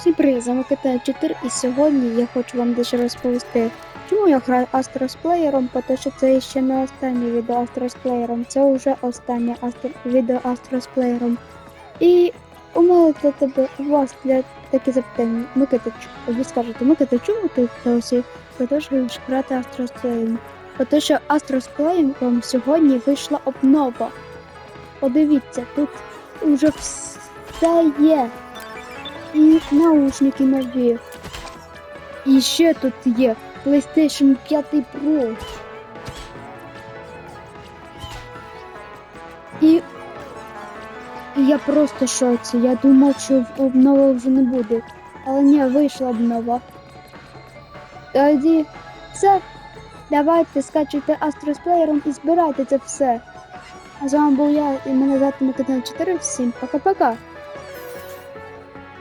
Всім привіт, з вами КТ 4 і сьогодні я хочу вам дещо розповісти, чому я граю Астро з плеєром, тому що це ще не останнє відео Астро з плеєром, це вже останнє Астро... відео Астро з плеєром. І у мене для тебе, у вас для такі запитання, Микита, ви скажете, Микита, чому ти досі продовжуєш грати Астро з плеєром? Тому що Астро з плеєром сьогодні вийшла обнова. Подивіться, тут вже все є і наушники нові. І ще тут є PlayStation 5 Pro. І я просто шоці. Я думав, що обнови вже не буде. Але ні, вийшла обнова. Тоді все. Давайте скачуйте Astro з плеєром і збирайте це все. А з вами був я і мене звати Микита 4. Всім пока-пока.